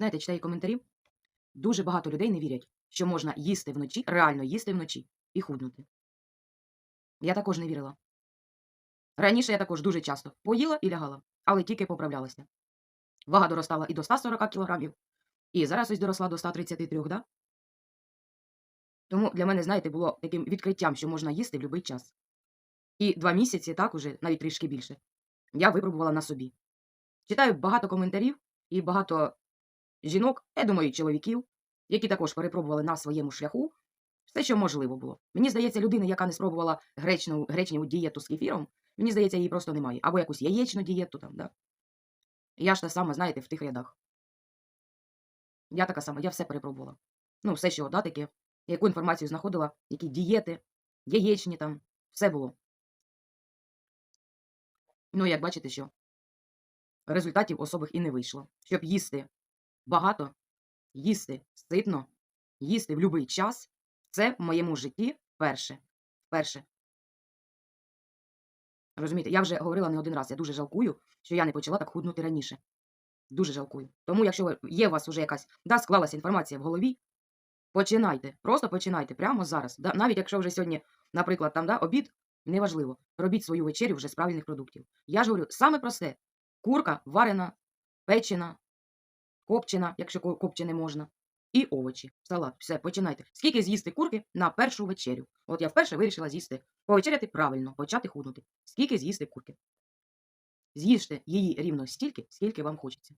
Знаєте, читаю коментарі. Дуже багато людей не вірять, що можна їсти вночі, реально їсти вночі і худнути. Я також не вірила. Раніше я також дуже часто поїла і лягала, але тільки поправлялася. Вага доростала і до 140 кілограмів, і зараз ось доросла до 133, да? Тому для мене, знаєте, було таким відкриттям, що можна їсти в будь-який час. І два місяці, так уже, навіть трішки більше, я випробувала на собі. Читаю багато коментарів і багато жінок, я думаю, чоловіків, які також перепробували на своєму шляху все, що можливо було. Мені здається, людина, яка не спробувала гречну, гречневу дієту з кефіром, мені здається, її просто немає. Або якусь яєчну дієту там, да? Я ж та сама, знаєте, в тих рядах. Я така сама, я все перепробувала. Ну, все, що да, таке, яку інформацію знаходила, які дієти, яєчні там, все було. Ну, як бачите, що результатів особих і не вийшло. Щоб їсти багато, їсти ситно, їсти в будь-який час, це в моєму житті перше. Перше. Розумієте, я вже говорила не один раз, я дуже жалкую, що я не почала так худнути раніше. Дуже жалкую. Тому, якщо є у вас вже якась да, склалася інформація в голові, починайте. Просто починайте прямо зараз. Да, навіть якщо вже сьогодні, наприклад, там да, обід, неважливо. Робіть свою вечерю вже з правильних продуктів. Я ж говорю, саме просте: курка варена, печена, копчена, якщо ко- копчене можна, і овочі, салат. Все, починайте. Скільки з'їсти курки на першу вечерю? От я вперше вирішила з'їсти, повечеряти правильно, почати худнути. Скільки з'їсти курки? З'їжте її рівно стільки, скільки вам хочеться.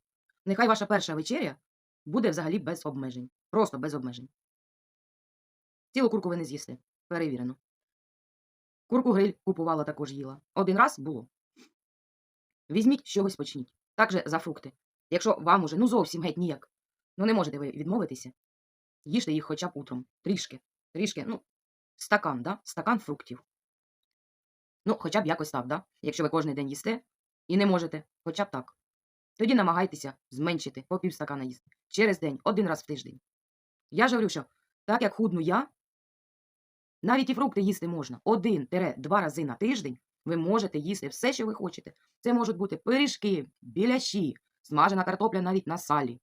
Нехай ваша перша вечеря буде взагалі без обмежень. Просто без обмежень. Цілу курку ви не з'їсте. Перевірено. Курку гриль купувала також їла. Один раз було. Візьміть чогось почніть. Так же за фрукти. Якщо вам уже ну зовсім геть ніяк, ну не можете ви відмовитися, їжте їх хоча б утром. Трішки. Трішки, ну, стакан, да? Стакан фруктів. Ну, хоча б якось так, да? Якщо ви кожен день їсте і не можете, хоча б так. Тоді намагайтеся зменшити по півстакана їсти. Через день, один раз в тиждень. Я ж говорю, що так як худну я, навіть і фрукти їсти можна. Один-два рази на тиждень ви можете їсти все, що ви хочете. Це можуть бути пиріжки, біляші, смажена картопля навіть на салі,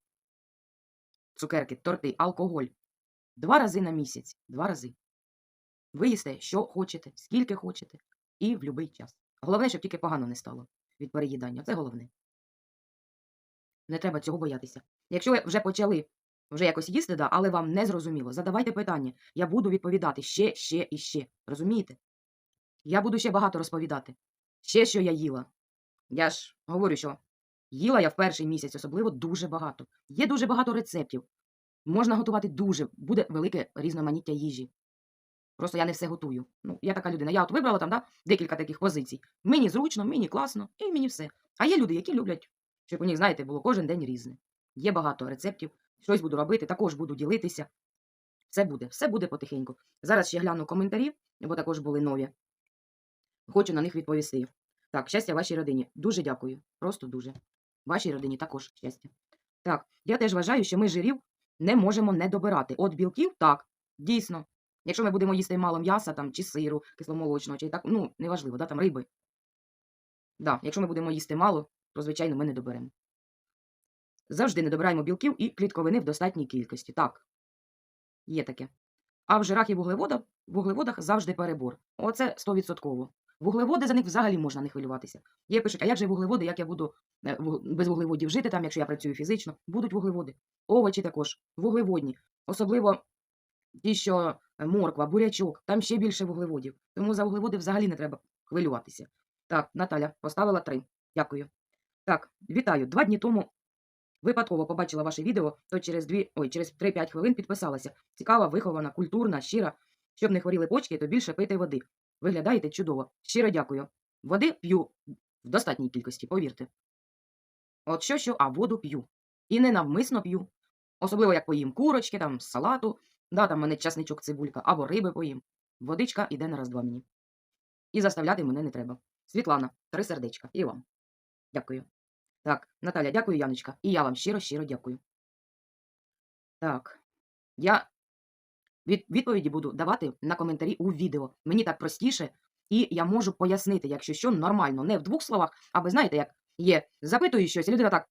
цукерки, торти, алкоголь. Два рази на місяць. Два рази. Ви їсте, що хочете, скільки хочете, і в будь-який час. Головне, щоб тільки погано не стало від переїдання. Це головне. Не треба цього боятися. Якщо ви вже почали вже якось їсти, да, але вам не зрозуміло, задавайте питання. Я буду відповідати ще, ще і ще. Розумієте? Я буду ще багато розповідати. Ще що я їла. Я ж говорю, що їла я в перший місяць особливо дуже багато. Є дуже багато рецептів. Можна готувати дуже, буде велике різноманіття їжі. Просто я не все готую. Ну, я така людина. Я от вибрала там да, декілька таких позицій. Мені зручно, мені класно, і мені все. А є люди, які люблять, щоб у них, знаєте, було кожен день різне. Є багато рецептів, щось буду робити, також буду ділитися. Все буде, все буде потихеньку. Зараз ще гляну коментарі, бо також були нові. Хочу на них відповісти. Так, щастя вашій родині. Дуже дякую. Просто дуже. Вашій родині також щастя. Так, я теж вважаю, що ми жирів не можемо не добирати. От білків, так, дійсно. Якщо ми будемо їсти мало м'яса там, чи сиру, кисломолочного, чи так, ну, неважливо, да, там риби. Да, якщо ми будемо їсти мало, то, звичайно, ми не доберемо. Завжди не добираємо білків і клітковини в достатній кількості. Так, є таке. А в жирах і вуглеводах, вуглеводах завжди перебор. Оце 100%. Вуглеводи за них взагалі можна не хвилюватися. Є пишуть, а як же вуглеводи, як я буду е, без вуглеводів жити, там, якщо я працюю фізично, будуть вуглеводи. Овочі також, вуглеводні. Особливо ті, що е, морква, бурячок, там ще більше вуглеводів. Тому за вуглеводи взагалі не треба хвилюватися. Так, Наталя поставила три. Дякую. Так, вітаю. Два дні тому випадково побачила ваше відео, то через через 3-5 хвилин підписалася. Цікава, вихована, культурна, щира. Щоб не хворіли почки, то більше пийте води. Виглядаєте чудово. Щиро дякую. Води п'ю в достатній кількості, повірте. От що, що, а воду п'ю. І не навмисно п'ю. Особливо як поїм курочки, там, салату, да, там мене часничок, цибулька, або риби поїм. Водичка іде на раз-два мені. І заставляти мене не треба. Світлана, три сердечка. І вам. Дякую. Так, Наталя, дякую, Яночка. І я вам щиро-щиро дякую. Так. Я від, відповіді буду давати на коментарі у відео. Мені так простіше, і я можу пояснити, якщо що, нормально, не в двох словах, а ви знаєте, як є. Запитую щось, і людина так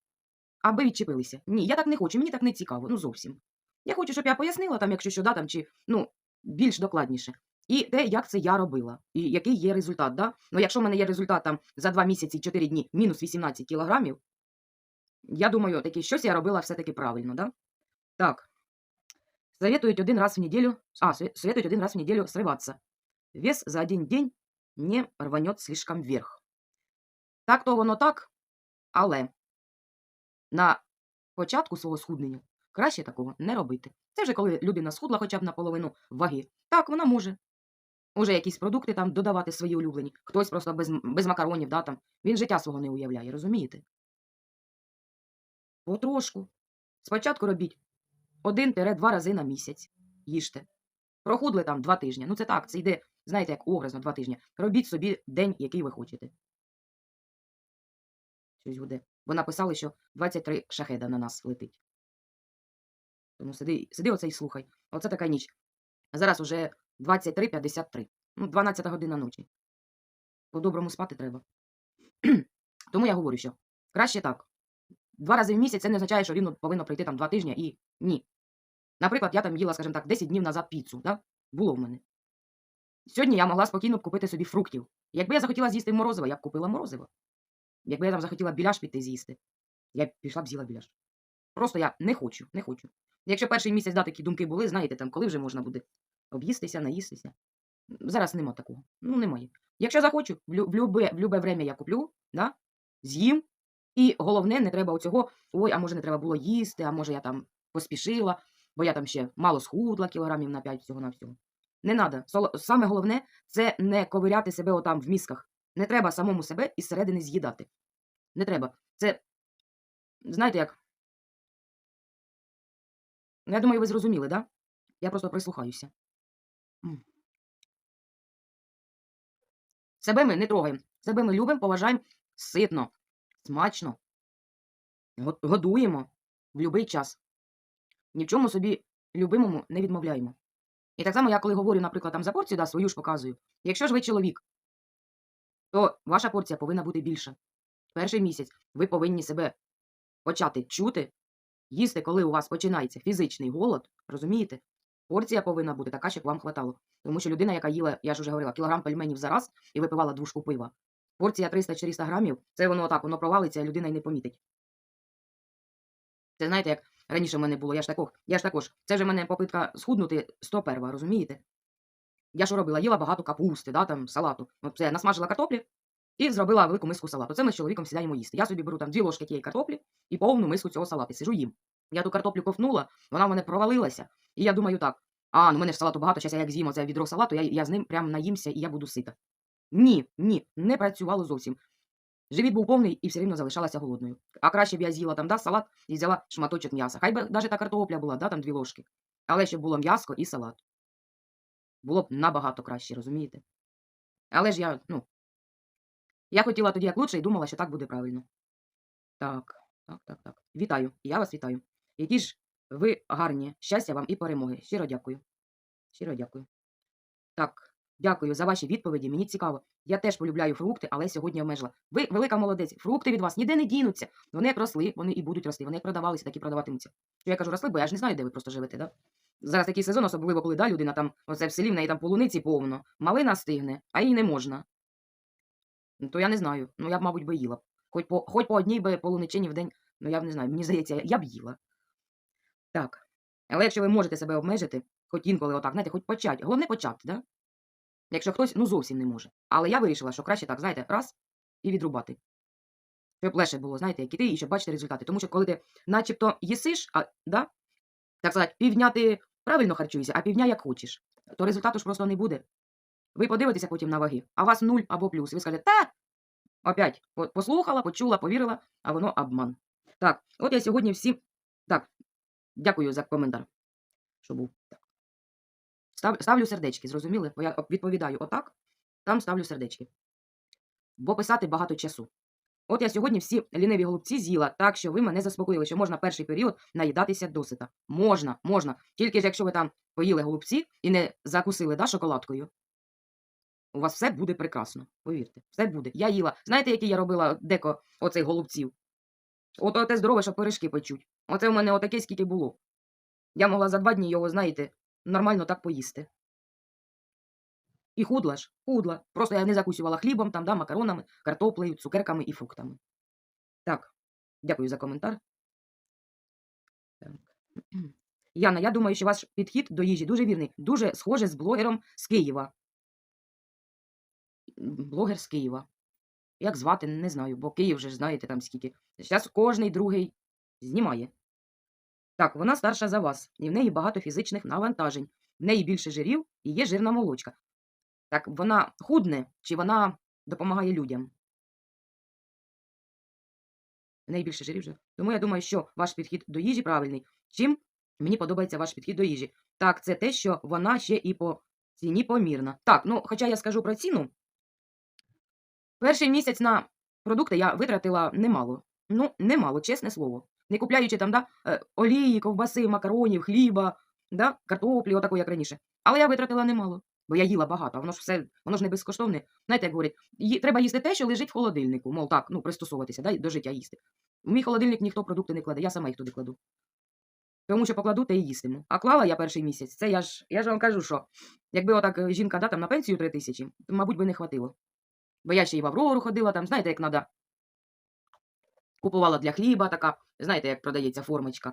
аби відчепилися. Ні, я так не хочу, мені так не цікаво, ну зовсім. Я хочу, щоб я пояснила там, якщо що, да, там, чи ну, більш докладніше. І те, як це я робила, і який є результат. Да? Ну, якщо в мене є результат там за 2 місяці 4 дні мінус 18 кілограмів, я думаю, таки, щось я робила все-таки правильно, да? Так. Советуют один раз в неделю, а, сове- советуют один раз в неделю срываться. Вес за один день не рванет слишком вверх. Так то воно так, але на початку свого схуднення краще такого не робити. Це вже коли людина схудла хоча б наполовину ваги. Так, вона може. Уже якісь продукти там додавати свої улюблені. Хтось просто без, без макаронів, да, там. він життя свого не уявляє, розумієте? Потрошку. Спочатку робіть один-два рази на місяць. Їжте. Прохудли там два тижні. Ну це так, це йде, знаєте, як образно два тижні. Робіть собі день, який ви хочете. Щось буде. Бо написали, що 23 шахеда на нас летить. Тому сиди, сиди оце і слухай. Оце така ніч. А зараз уже 23.53. Ну, 12 година ночі. По-доброму спати треба. Тому я говорю, що краще так. Два рази в місяць це не означає, що рівно повинно пройти там два тижні і ні. Наприклад, я там їла, скажімо так, 10 днів назад піцу, да? було в мене. Сьогодні я могла спокійно купити собі фруктів. Якби я захотіла з'їсти морозиво, я б купила морозиво. Якби я там захотіла біляш піти з'їсти, я б пішла б з'їла біляш. Просто я не хочу, не хочу. Якщо перший місяць да, такі думки були, знаєте, там, коли вже можна буде об'їстися, наїстися. Зараз нема такого. Ну, немає. Якщо захочу, в, любе, в любе время я куплю, да? з'їм. І головне, не треба оцього, ой, а може не треба було їсти, а може я там поспішила, бо я там ще мало схудла кілограмів на 5 всього на всього. Не треба. Саме головне це не ковиряти себе отам в мізках. Не треба самому себе із середини з'їдати. Не треба. Це, знаєте як? Ну, Я думаю, ви зрозуміли, да? Я просто прислухаюся. Себе ми не трогаємо. Себе ми любимо, поважаємо ситно, смачно. Годуємо в будь-який час. Ні в чому собі любимому не відмовляємо. І так само я коли говорю, наприклад, там за порцію, да, свою ж показую. Якщо ж ви чоловік, то ваша порція повинна бути більша. Перший місяць ви повинні себе почати чути, їсти, коли у вас починається фізичний голод, розумієте? Порція повинна бути така, щоб вам хватало. Тому що людина, яка їла, я ж вже говорила, кілограм пельменів за раз і випивала двушку пива. Порція 300-400 грамів, це воно так, воно провалиться, а людина й не помітить. Це знаєте, як раніше в мене було, я ж також, я ж також, це вже в мене попитка схуднути 101, розумієте? Я що робила? Їла багато капусти, да, там, салату. От це насмажила картоплі і зробила велику миску салату. Це ми з чоловіком сідаємо їсти. Я собі беру там дві ложки тієї картоплі і повну миску цього салату. Сижу їм. Я ту картоплю ковтнула, вона в мене провалилася. І я думаю так: а, ну в мене ж салату багато, зараз я як з'їм оце відро салату, я, я з ним прям наїмся і я буду сита. Ні, ні, не працювало зовсім. Живіт був повний і все рівно залишалася голодною. А краще б я з'їла там да, салат і взяла шматочок м'яса. Хай би навіть та картопля була, да, там дві ложки. Але щоб було м'яско і салат. Було б набагато краще, розумієте? Але ж я, ну. Я хотіла тоді як лучше і думала, що так буде правильно. Так, так, так, так. Вітаю. Я вас вітаю. Які ж ви гарні. Щастя вам і перемоги. Щиро дякую. Щиро дякую. Так, дякую за ваші відповіді. Мені цікаво. Я теж полюбляю фрукти, але сьогодні обмежила. Ви велика молодець. Фрукти від вас ніде не дінуться. Вони як росли, вони і будуть рости. Вони як продавалися, так і продаватимуться. Що я кажу, росли, бо я ж не знаю, де ви просто живете, да? Зараз такий сезон, особливо коли да, людина там, оце в селі в неї там полуниці повно, малина стигне, а їй не можна. Ну, то я не знаю. Ну, я б, мабуть, би їла. Хоч по, хоч по одній би полуничині в день, ну я б не знаю, мені здається, я б їла. Так. Але якщо ви можете себе обмежити, хоч інколи отак, знаєте, хоч почати. Головне почати, да? Якщо хтось ну зовсім не може. Але я вирішила, що краще так, знаєте, раз і відрубати. Щоб легше було, знаєте, як іти і щоб бачити результати. Тому що коли ти начебто їсиш, а, да, так сказати, півдня ти правильно харчуєшся, а півдня як хочеш, то результату ж просто не буде. Ви подивитеся потім на ваги, а вас нуль або плюс. Ви скажете, та, опять послухала, почула, повірила, а воно обман. Так, от я сьогодні всім. Так, дякую за коментар. Що був. Став, ставлю сердечки, зрозуміли? Бо я відповідаю отак, там ставлю сердечки. Бо писати багато часу. От я сьогодні всі ліниві голубці з'їла, так що ви мене заспокоїли, що можна перший період наїдатися досита. Можна, можна. Тільки ж якщо ви там поїли голубці і не закусили да, шоколадкою, у вас все буде прекрасно. Повірте, все буде. Я їла. Знаєте, які я робила деко оцих голубців? Ото те здорове, що пиріжки печуть. Оце в мене отаке, скільки було. Я могла за два дні його, знаєте, нормально так поїсти. І худла ж, худла. Просто я не закусувала хлібом, там, да, макаронами, картоплею, цукерками і фруктами. Так, дякую за коментар. Так. Яна, я думаю, що ваш підхід до їжі дуже вірний, дуже схоже з блогером з Києва. Блогер з Києва. Як звати, не знаю, бо Київ же ж знаєте там скільки. Зараз кожний другий знімає. Так, вона старша за вас, і в неї багато фізичних навантажень. В неї більше жирів і є жирна молочка. Так вона худне чи вона допомагає людям? В неї більше жирів вже. Тому я думаю, що ваш підхід до їжі правильний. Чим мені подобається ваш підхід до їжі? Так, це те, що вона ще і по ціні помірна. Так, ну хоча я скажу про ціну. Перший місяць на продукти я витратила немало. Ну, немало, чесне слово. Не купляючи там да, е, олії, ковбаси, макаронів, хліба, да, картоплі, отаку, як раніше. Але я витратила немало, бо я їла багато, воно ж все, воно ж не безкоштовне. Знаєте, як говорять, треба їсти те, що лежить в холодильнику. Мов так, ну, пристосовуватися, да, до життя їсти. В мій холодильник ніхто продукти не кладе, я сама їх туди кладу. Тому що покладу, те і їстиму. А клала я перший місяць. Це я ж, я ж вам кажу, що якби отак е, жінка да, там на пенсію три тисячі, то, мабуть, би не хватило. Бо я ще й в Аврору ходила, там, знаєте, як надо. Купувала для хліба така, знаєте, як продається формочка.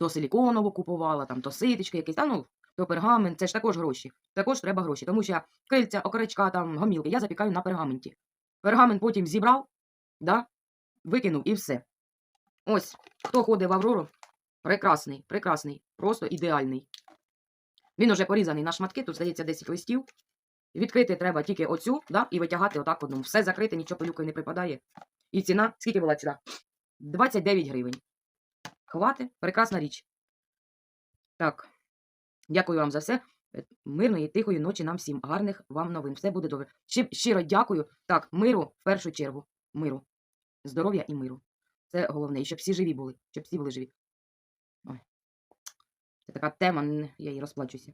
То силіконову купувала, там, то ситечки якісь, там, ну, то пергамент, це ж також гроші. Також треба гроші, тому що крильця, окорочка, там, гомілки я запікаю на пергаменті. Пергамент потім зібрав, да, викинув і все. Ось, хто ходить в Аврору, прекрасний, прекрасний, просто ідеальний. Він уже порізаний на шматки, тут здається 10 листів. Відкрити треба тільки оцю, да, і витягати отак одному. Все закрите, нічого пилюкою не припадає. І ціна, скільки була ціна? 29 гривень. Хвати, прекрасна річ. Так. Дякую вам за все. Е, Мирної, тихої ночі нам всім. Гарних вам новин. Все буде добре. Щи- Щиро дякую. Так, миру в першу чергу. Миру. Здоров'я і миру. Це головне. І щоб всі живі були. Щоб всі були живі. Ой. Це така тема, я її розплачуся.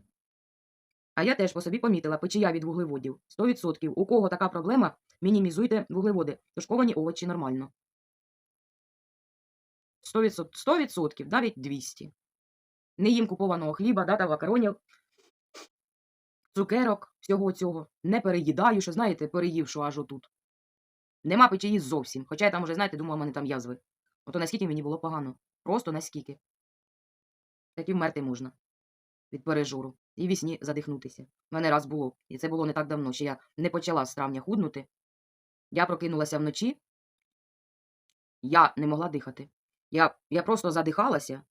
А я теж по собі помітила печія від вуглеводів. 100%. У кого така проблема, мінімізуйте вуглеводи. Тушковані овочі нормально. 100%, 100%, навіть 200. Не їм купованого хліба, да, та макаронів, цукерок, всього цього. Не переїдаю, що, знаєте, переїв, що аж отут. Нема печії зовсім. Хоча я там уже, знаєте, думала, в мене там язви. Ото наскільки мені було погано. Просто наскільки. Так і вмерти можна від пережору. І вісні задихнутися. У мене раз було. І це було не так давно, ще я не почала з травня худнути. Я прокинулася вночі. Я не могла дихати. Я, я просто задихалася.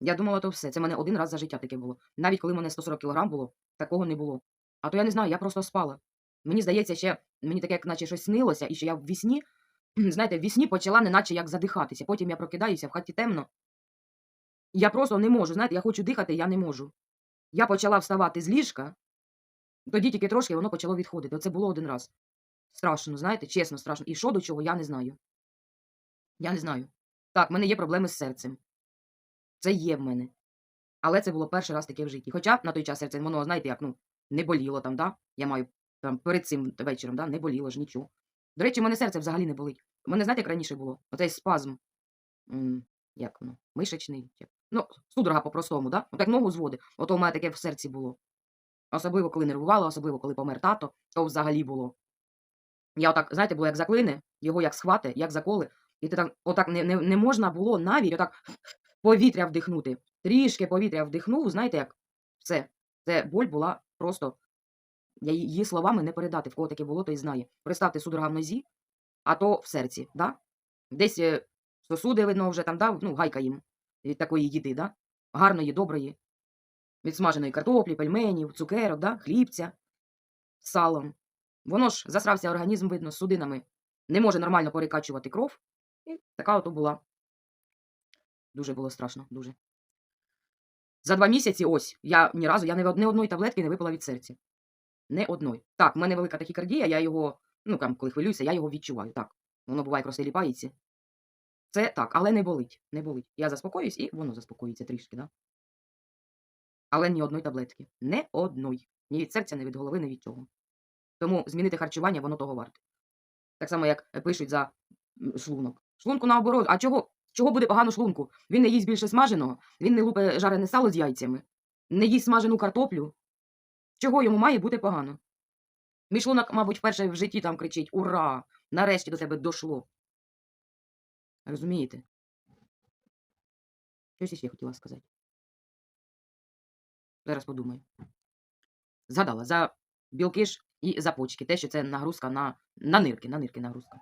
Я думала, то все. Це мене один раз за життя таке було. Навіть коли мене 140 кг було, такого не було. А то я не знаю, я просто спала. Мені здається, ще мені таке, як наче щось снилося, і що я в вісні, знаєте, в вісні почала неначе як задихатися. Потім я прокидаюся, в хаті темно. Я просто не можу. Знаєте, я хочу дихати, я не можу. Я почала вставати з ліжка, тоді тільки трошки воно почало відходити. Оце було один раз. Страшно, знаєте, чесно, страшно. І що до чого, я не знаю. Я не знаю. Так, в мене є проблеми з серцем. Це є в мене. Але це було перший раз таке в житті. Хоча на той час серце, воно, знаєте, як, ну, не боліло там, да? Я маю там перед цим вечором, да? не боліло ж нічого. До речі, в мене серце взагалі не болить. У мене, знаєте, як раніше було? Оцей спазм. М, як воно? Мишечний. чи- Ну, судорога по-простому, да? Отак ногу зводить. Ото у мене таке в серці було. Особливо, коли нервувала, особливо, коли помер тато, то взагалі було. Я отак, знаєте, було як заклине, його як схвати, як заколи, і ти так, отак не, не, не можна було навіть отак повітря вдихнути. Трішки повітря вдихнув, знаєте як? Все. Це боль була просто. Я її словами не передати, в кого таке було, той знає. Представте судорога в нозі, а то в серці, да? Десь е, сосуди, видно, вже там, да? ну, гайка їм від такої їди, да? гарної, доброї, від смаженої картоплі, пельменів, цукерок, да? хлібця салом. Воно ж засрався організм, видно, з судинами. Не може нормально перекачувати кров. І така ото була. Дуже було страшно, дуже. За два місяці, ось, я ні разу, я не, одної таблетки не випила від серця. Не одної. Так, в мене велика тахікардія, я його, ну там, коли хвилююся, я його відчуваю. Так. Воно буває просто ліпається. Це так, але не болить. Не болить. Я заспокоюсь і воно заспокоїться трішки, да? Але ні одної таблетки. Не одної. Ні від серця, ні від голови, ні від чого. Тому змінити харчування, воно того варте. Так само, як е, пишуть за шлунок. Шлунку наоборот. А чого, чого буде погано шлунку? Він не їсть більше смаженого, він не лупе жарене сало з яйцями, не їсть смажену картоплю. Чого йому має бути погано? Мій шлунок, мабуть, вперше в житті там кричить Ура! Нарешті до тебе дошло. Розумієте? Щось ще хотіла сказати. Зараз подумаю. Згадала за білки ж і за почки. Те, що це нагрузка на, на нирки, на нирки нагрузка.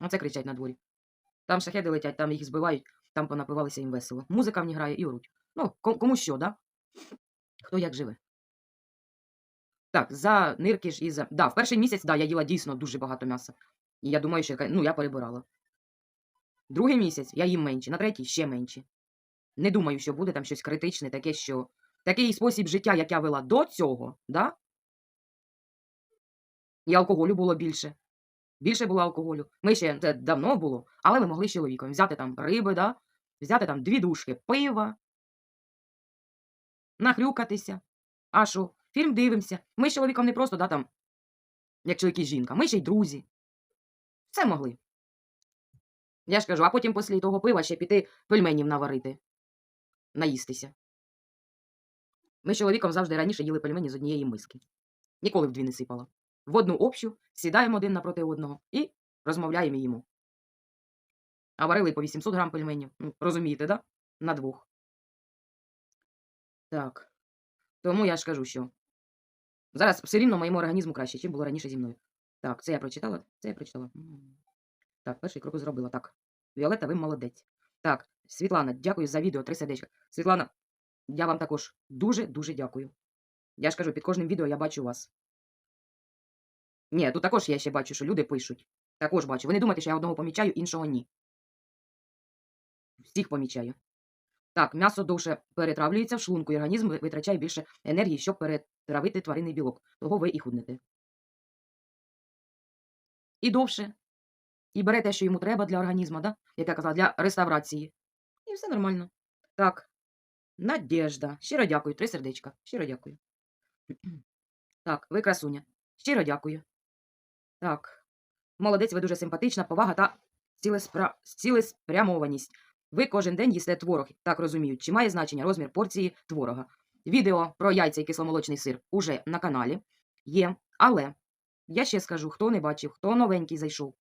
Оце кричать на дворі. Там шахеди летять, там їх збивають, там понапивалися їм весело. Музика в них грає і оруть. Ну, кому що, да? Хто як живе. Так, за нирки ж і за. Да, в перший місяць, да, я їла дійсно дуже багато м'яса. І я думаю, що ну, я перебирала. Другий місяць я їм менше, на третій ще менше. Не думаю, що буде там щось критичне, таке, що. Такий спосіб життя, як я вела до цього, да? І алкоголю було більше. Більше було алкоголю. Ми ще це давно було, але ми могли з чоловіком взяти там риби, да? взяти там дві дужки пива, нахрюкатися. А що? Фільм дивимося. Ми з чоловіком не просто, да, там, як чоловік і жінка, ми ще й друзі. Все могли. Я ж кажу, а потім після того пива ще піти пельменів наварити, наїстися. Ми з чоловіком завжди раніше їли пельмені з однієї миски. Ніколи в дві не сипала. В одну общу сідаємо один напроти одного і розмовляємо їмо. А варили по 800 грам пельменів. Ну, розумієте, да? На двох. Так. Тому я ж кажу, що зараз все рівно моєму організму краще, чим було раніше зі мною. Так, це я прочитала, це я прочитала. Так, перший крок зробила. Так. Віолетта, ви молодець. Так, Світлана, дякую за відео, три сердечка. Світлана, я вам також дуже-дуже дякую. Я ж кажу, під кожним відео я бачу вас. Ні, тут також я ще бачу, що люди пишуть. Також бачу. Ви не думайте, що я одного помічаю, іншого ні. Всіх помічаю. Так, м'ясо довше перетравлюється в шлунку, і організм витрачає більше енергії, щоб перетравити тваринний білок. Того ви і худнете. І довше. І бере те, що йому треба для організму, да? як я казала, для реставрації. І все нормально. Так. Надежда. Щиро дякую. Три сердечка. Щиро дякую. Так, ви красуня. Щиро дякую. Так. Молодець, ви дуже симпатична, повага та цілеспрямованість. Ви кожен день їсте творог, так розумію. Чи має значення розмір порції творога? Відео про яйця і кисломолочний сир уже на каналі є. Але я ще скажу, хто не бачив, хто новенький зайшов.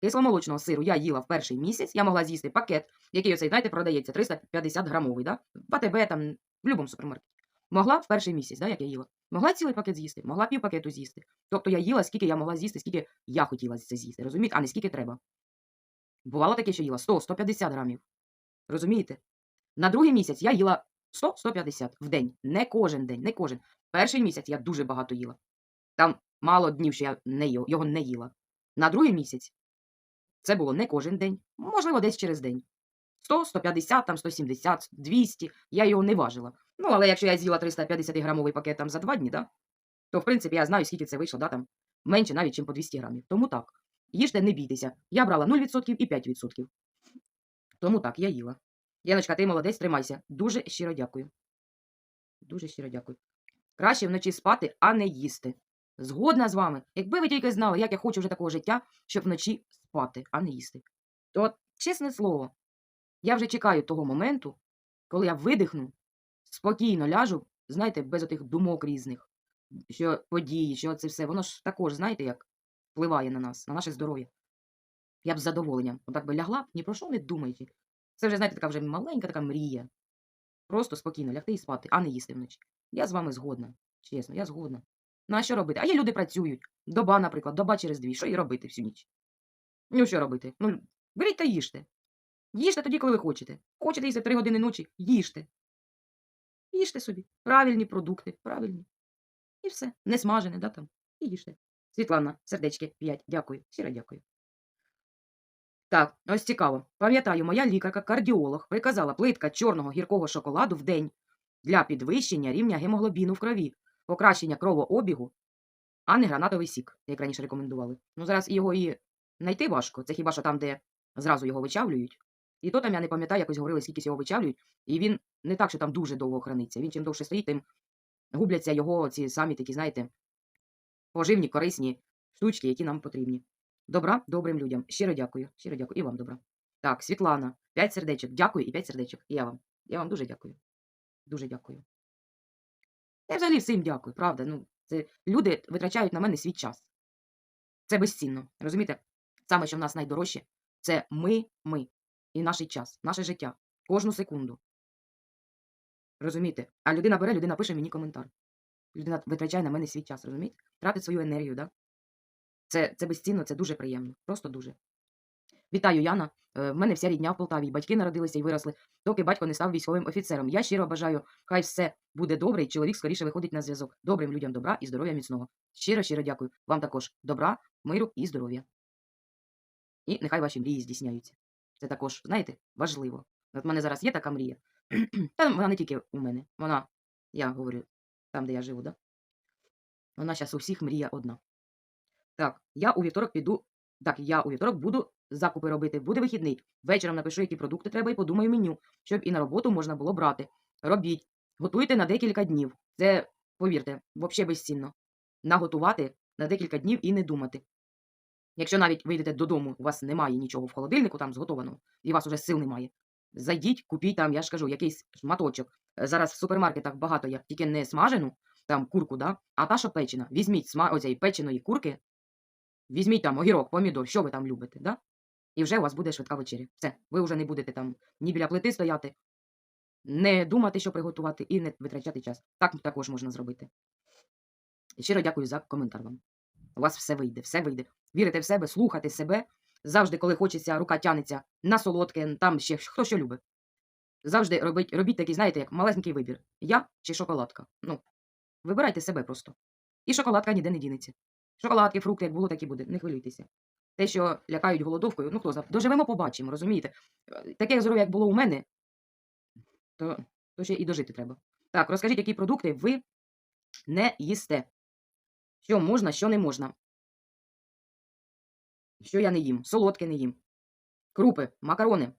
Кисломолочного сиру я їла в перший місяць, я могла з'їсти пакет, який оцей, знаєте, продається 350 грамовий, да? в там, в будь-якому супермаркеті. Могла в перший місяць, да, як я їла. Могла цілий пакет з'їсти, могла пів пакету з'їсти. Тобто я їла, скільки я могла з'їсти, скільки я хотіла це з'їсти, розумієте, а не скільки треба. Бувало таке, що їла 100-150 грамів. Розумієте? На другий місяць я їла 100-150 в день. Не кожен день, не кожен. Перший місяць я дуже багато їла. Там мало днів, що я не його, не їла. На другий місяць це було не кожен день, можливо, десь через день. 100, 150, там 170, 200, я його не важила. Ну, але якщо я з'їла 350 грамовий пакет там за два дні, да, то в принципі я знаю, скільки це вийшло, да, там менше навіть, ніж по 200 грамів. Тому так. Їжте, не бійтеся. Я брала 0% і 5%. Тому так, я їла. Яночка, ти молодець, тримайся. Дуже щиро дякую. Дуже щиро дякую. Краще вночі спати, а не їсти. Згодна з вами. Якби ви тільки знали, як я хочу вже такого життя, щоб вночі спати, а не їсти. То, чесне слово, я вже чекаю того моменту, коли я видихну, спокійно ляжу, знаєте, без отих думок різних, що події, що це все, воно ж також, знаєте, як впливає на нас, на наше здоров'я. Я б з задоволенням отак би лягла, ні про що не думаючи. Це вже, знаєте, така вже маленька така мрія. Просто спокійно лягти і спати, а не їсти вночі. Я з вами згодна. Чесно, я згодна. Ну а що робити? А є люди працюють. Доба, наприклад, доба через дві. Що і робити всю ніч? Ну, що робити? Ну, беріть та їжте. Їжте тоді, коли ви хочете. Хочете їсти три години ночі, їжте. Їжте собі. Правильні продукти, правильні. І все. Не смажене, да, там. І їжте. Світлана, сердечки 5. Дякую. Щиро дякую. Так, ось цікаво. Пам'ятаю, моя лікарка-кардіолог приказала плитка чорного гіркого шоколаду в день для підвищення рівня гемоглобіну в крові, покращення кровообігу, а не гранатовий сік, як раніше рекомендували. Ну, зараз його і знайти важко. Це хіба що там, де зразу його вичавлюють. І то там я не пам'ятаю, якось говорили, скільки його вичавлюють, і він не так, що там дуже довго храниться. Він чим довше стоїть, тим губляться його ці самі такі, знаєте, поживні, корисні штучки, які нам потрібні. Добра добрим людям. Щиро дякую. Щиро дякую. І вам добра. Так, Світлана, 5 сердечок. Дякую і 5 сердечок. І я вам. Я вам дуже дякую. Дуже дякую. Я взагалі всім дякую, правда. Ну, це люди витрачають на мене свій час. Це безцінно. Розумієте? Саме, що в нас найдорожче, це ми, ми і наш час, наше життя. Кожну секунду. Розумієте? А людина бере, людина пише мені коментар. Людина витрачає на мене свій час, розумієте? Тратить свою енергію, да? Це, це безцінно, це дуже приємно. Просто дуже. Вітаю, Яна. Е, В мене вся рідня в Полтаві. Батьки народилися і виросли, доки батько не став військовим офіцером. Я щиро бажаю, хай все буде добре, і чоловік скоріше виходить на зв'язок. Добрим людям добра і здоров'я міцного. Щиро, щиро дякую. Вам також добра, миру і здоров'я. І нехай ваші мрії здійсняються. Це також, знаєте, важливо. От в мене зараз є така мрія. Та вона не тільки у мене. Вона, я говорю, там, де я живу, да? Вона зараз у всіх мрія одна. Так, я у вівторок піду. Так, я у вівторок буду закупи робити. Буде вихідний. Вечором напишу, які продукти треба, і подумаю меню, щоб і на роботу можна було брати. Робіть. Готуйте на декілька днів. Це, повірте, взагалі безцінно. Наготувати на декілька днів і не думати. Якщо навіть вийдете додому, у вас немає нічого в холодильнику там зготованого, і у вас уже сил немає. Зайдіть, купіть там, я ж кажу, якийсь шматочок. Е, Зараз в супермаркетах багато є, тільки не смажену, там курку, да? а та, що печена. Візьміть сма... оцієї печеної курки, візьміть там огірок, помідор, що ви там любите, да? і вже у вас буде швидка вечеря. Все, ви вже не будете там ні біля плити стояти, не думати, що приготувати, і не витрачати час. Так також можна зробити. Щиро дякую за коментар вам. У вас все вийде, все вийде. Вірите в себе, слухайте себе. Завжди, коли хочеться, рука тянеться на солодке, там ще хто що любить. Завжди робіть, робіть такий, знаєте, як малесенький вибір. Я чи шоколадка. Ну, вибирайте себе просто. І шоколадка ніде не дінеться. Шоколадки, фрукти, як було, так і буде. Не хвилюйтеся. Те, що лякають голодовкою, ну хто знає, доживемо, побачимо, розумієте? Таке здоров'я, як було у мене, то, то ще і дожити треба. Так, розкажіть, які продукти ви не їсте. Що можна, що не можна. Що я не їм? Солодке не їм. Крупи, макарони,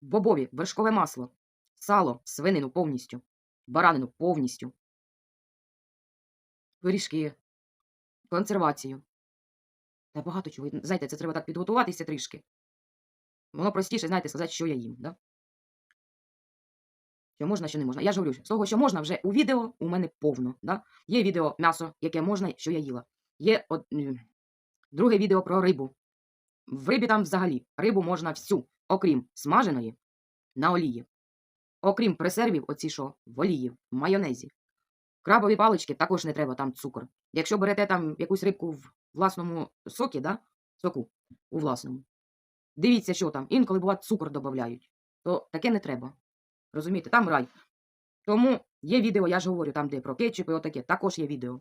бобові, вершкове масло, сало, свинину повністю, баранину повністю. Пиріжки, консервацію. Та багато чого. Знаєте, це треба так підготуватися трішки. Воно простіше, знаєте, сказати, що я їм. Да? Що можна, що не можна. Я ж говорю, з того, що можна, вже у відео у мене повно. Да? Є відео м'ясо, яке можна, що я їла. Є м, друге відео про рибу. В рибі там взагалі рибу можна всю, окрім смаженої на олії. Окрім пресервів, оці що, в олії, в майонезі. Крабові палички також не треба, там цукор. Якщо берете там якусь рибку в власному сокі, да? соку у власному, дивіться, що там. Інколи буває цукор додають, то таке не треба. Розумієте, там рай. Тому є відео, я ж говорю, там, де про кетчуп і отаке, також є відео.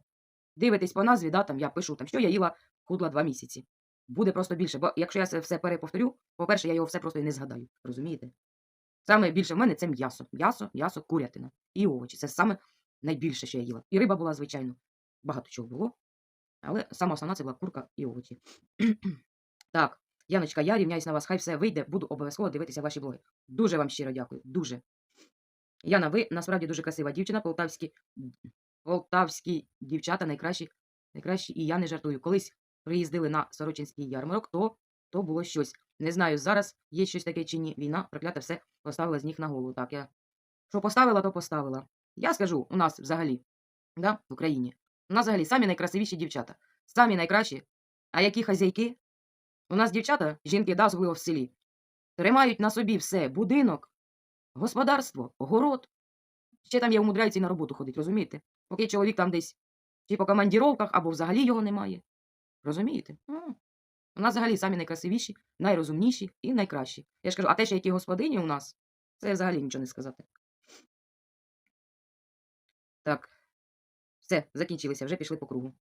Дивитесь по назві, да, там я пишу, там, що я їла худла два місяці. Буде просто більше. Бо якщо я це все переповторю, по-перше, я його все просто і не згадаю. Розумієте? Саме більше в мене це м'ясо. М'ясо, м'ясо, курятина і овочі. Це саме найбільше, що я їла. І риба була, звичайно. Багато чого було. Але сама основна це була курка і овочі. так, Яночка, я рівняюсь на вас, хай все вийде, буду обов'язково дивитися ваші блоги. Дуже вам щиро дякую. Дуже. Яна, ви насправді дуже красива дівчина, полтавські, полтавські дівчата найкращі, найкращі, і я не жартую. Колись приїздили на Сорочинський ярмарок, то, то було щось. Не знаю, зараз є щось таке чи ні. Війна, проклята, все поставила з ніг на голову. Так, я що поставила, то поставила. Я скажу, у нас взагалі, да, в Україні, у нас взагалі самі найкрасивіші дівчата, самі найкращі. А які хазяйки? У нас дівчата, жінки, да, особливо в селі, тримають на собі все: будинок, господарство, город. Ще там я умудряються і на роботу ходить, розумієте? Поки чоловік там десь чи по командіровках, або взагалі його немає. Розумієте? У нас взагалі самі найкрасивіші, найрозумніші і найкращі. Я ж кажу, а те, що які господині у нас, це взагалі нічого не сказати. Так. Все, закінчилися, вже пішли по кругу.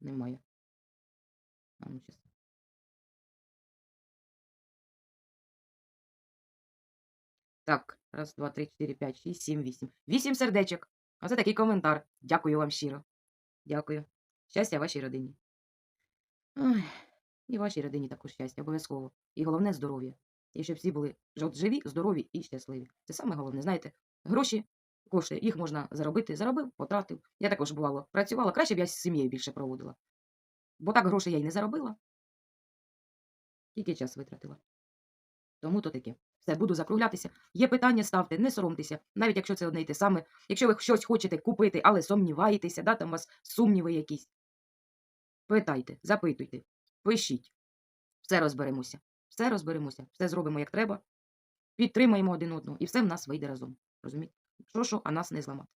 Немає. А, ну, Так, раз, два, три, чотири, п'ять, шість, сім, вісім. Вісім сердечок. А це такий коментар. Дякую вам щиро. Дякую. Щастя вашій родині. Ой, і вашій родині також щастя, обов'язково. І головне здоров'я. І щоб всі були живі, здорові і щасливі. Це саме головне. Знаєте, гроші, кошти, їх можна заробити. Заробив, потратив. Я також бувало працювала. Краще б я з сім'єю більше проводила. Бо так грошей я й не заробила. Скільки час витратила? Тому то таке. Все, буду закруглятися. Є питання, ставте, не соромтеся, навіть якщо це одне й те саме. Якщо ви щось хочете купити, але сумніваєтеся, да, там у вас сумніви якісь. Питайте, запитуйте, пишіть. Все розберемося. Все розберемося. Все зробимо як треба. Підтримаємо один одного, і все в нас вийде разом. Розумієте? Що, що, а нас не зламати.